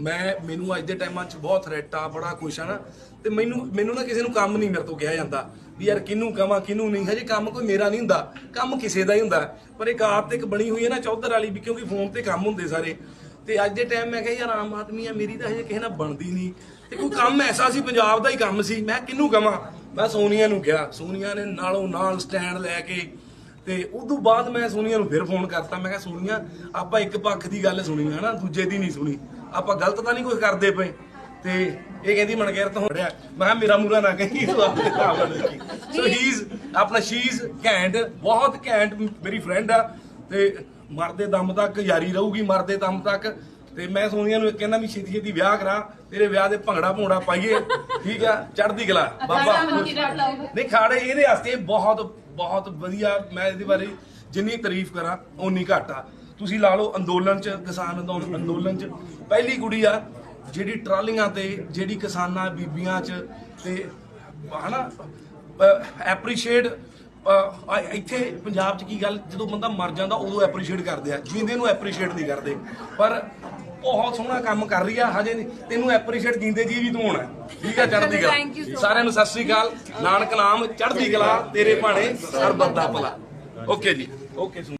ਮੈਂ ਮੈਨੂੰ ਅੱਜ ਦੇ ਟਾਈਮਾਂ 'ਚ ਬਹੁਤ ਥ੍ਰੈਟ ਆ, ਬੜਾ ਕੁਛ ਆ ਨਾ। ਤੇ ਮੈਨੂੰ ਮੈਨੂੰ ਨਾ ਕਿਸੇ ਨੂੰ ਕੰਮ ਨਹੀਂ ਮੇਰੇ ਤੋਂ ਕਿਹਾ ਜਾਂਦਾ ਵੀ ਯਾਰ ਕਿਹਨੂੰ ਕਵਾਂ, ਕਿਹਨੂੰ ਨਹੀਂ। ਹਜੇ ਕੰਮ ਕੋਈ ਮੇਰਾ ਨਹੀਂ ਹੁੰਦਾ, ਕੰਮ ਕਿਸੇ ਦਾ ਹੀ ਹੁੰਦਾ। ਪਰ ਇੱਕ ਆਦਤ ਇੱਕ ਬਣੀ ਹੋਈ ਹੈ ਨਾ ਚੌਧਰ ਵਾਲੀ ਵੀ, ਕਿਉਂਕਿ ਫੋਨ ਤੇ ਕੰਮ ਹੁੰਦੇ ਸਾਰੇ। ਤੇ ਅੱਜ ਦੇ ਟਾਈਮ ਮੈਂ ਕਿਹਾ, ਯਾਰ ਆਮ ਆਦਮੀ ਆ, ਮੇਰੀ ਤਾਂ ਹਜੇ ਕਿਸੇ ਨਾਲ ਬਣਦੀ ਨਹੀਂ। ਤੇ ਕੋਈ ਕੰਮ ਐਸਾ ਸੀ, ਪੰਜਾਬ ਦਾ ਹੀ ਕੰਮ ਸੀ। ਮੈਂ ਕਿਹਨੂੰ ਕਵਾਂ? ਮੈਂ ਸੋਨੀਆ ਨੂੰ ਕਿਹਾ। ਸੋਨੀਆ ਨੇ ਨਾਲੋਂ ਨਾਲ ਸਟੈਂਡ ਲੈ ਕੇ ਤੇ ਉਦੋਂ ਬਾਅਦ ਮੈਂ ਸੋਨੀਆ ਨੂੰ ਫਿਰ ਫੋਨ ਕਰਤਾ। ਮੈਂ ਕਿਹਾ, ਸੋਨੀਆ, ਆਪਾਂ ਇੱਕ ਪੱਖ ਦੀ ਗੱਲ ਸੁਣੀ ਹੈ ਨਾ, ਦੂਜੇ ਦੀ ਨਹੀਂ ਸੁਣੀ। ਆਪਾਂ ਗਲਤ ਤਾਂ ਨਹੀਂ ਕੁਝ ਕਰਦੇ ਪਏ। ਤੇ ਇਹ ਕਹਿੰਦੀ ਮਨਗੈਰ ਤਾਂ ਹੋ ਰਿਹਾ ਮੈਂ ਕਿਹਾ ਮੇਰਾ ਮੂਰਾ ਨਾ ਕਹੀਂ ਤੂੰ ਆਪਣੇ ਨਾਲ ਦੇਖੀ ਸੋ ਹੀ ਇਜ਼ ਆਪਣਾ ਸ਼ੀ ਇਜ਼ ਘੈਂਟ ਬਹੁਤ ਘੈਂਟ ਮੇਰੀ ਫਰੈਂਡ ਆ। ਤੇ ਮਰਦੇ ਦਮ ਤੱਕ ਯਾਰੀ ਰਹੂਗੀ ਮਰਦੇ ਦਮ ਤੱਕ। ਤੇ ਮੈਂ ਸੋਨੀਆ ਨੂੰ ਕਹਿੰਦਾ ਵੀ ਛੇਤੀ ਛੇਤੀ ਵਿਆਹ ਕਰਾ ਤੇਰੇ ਵਿਆਹ ਦੇ ਭੰਗੜਾ ਭੋਂਗੜਾ ਪਾਈਏ। ਠੀਕ ਆ ਚੜ੍ਹਦੀ ਕਲਾ। ਬਾਬਾ। ਨਹੀਂ ਖਾੜੇ ਇਹਦੇ ਵਾਸਤੇ ਬਹੁਤ ਬਹੁਤ ਵਧੀਆ ਮੈਂ ਇਹਦੇ ਬਾਰੇ ਜਿੰਨੀ ਤਾਰੀਫ ਕਰਾਂ ਓਨੀ ਘੱਟ ਆ। ਤੁਸੀਂ ਲਾ ਲਓ ਅੰਦੋਲਨ ਚ ਕਿਸਾਨ ਅੰਦੋਲਨ ਅੰਦੋਲਨ ਚ। ਪਹਿਲੀ ਕੁੜੀ ਆ ਜਿਹੜੀ ਟਰਾਲੀਆਂ ਤੇ ਜਿਹੜੀ ਕਿਸਾਨਾਂ ਬੀਬੀਆਂ ਚ ਤੇ ਹਨਾ ਐਪਰੀਸ਼ੀਏਟ ਇੱਥੇ ਪੰਜਾਬ ਚ ਕੀ ਗੱਲ ਜਦੋਂ ਬੰਦਾ ਮਰ ਜਾਂਦਾ ਉਦੋਂ ਐਪਰੀਸ਼ੀਏਟ ਕਰਦੇ ਆ ਜਿੰਦੇ ਨੂੰ ਐਪਰੀਸ਼ੀਏਟ ਨਹੀਂ ਕਰਦੇ। ਪਰ ਬਹੁਤ ਸੋਹਣਾ ਕੰਮ ਕਰ ਰਹੀ ਆ ਹਜੇ ਨਹੀਂ ਤੈਨੂੰ ਐਪਰੀਸ਼ੀਏਟ ਜਿੰਦੇ ਜੀ ਵੀ ਤੂੰ ਹੋਣਾ। ਠੀਕ ਆ ਚੜ੍ਹਦੀ ਕਲਾ। ਸਾਰਿਆਂ ਨੂੰ ਸਤਿ ਸ੍ਰੀ ਅਕਾਲ। ਨਾਨਕ ਨਾਮ ਚੜ੍ਹਦੀ ਕਲਾ ਤੇਰੇ ਭਾਣੇ ਸਰਬੱਤ ਦਾ ਭਲਾ। ਓਕੇ ਜੀ। ਓਕੇ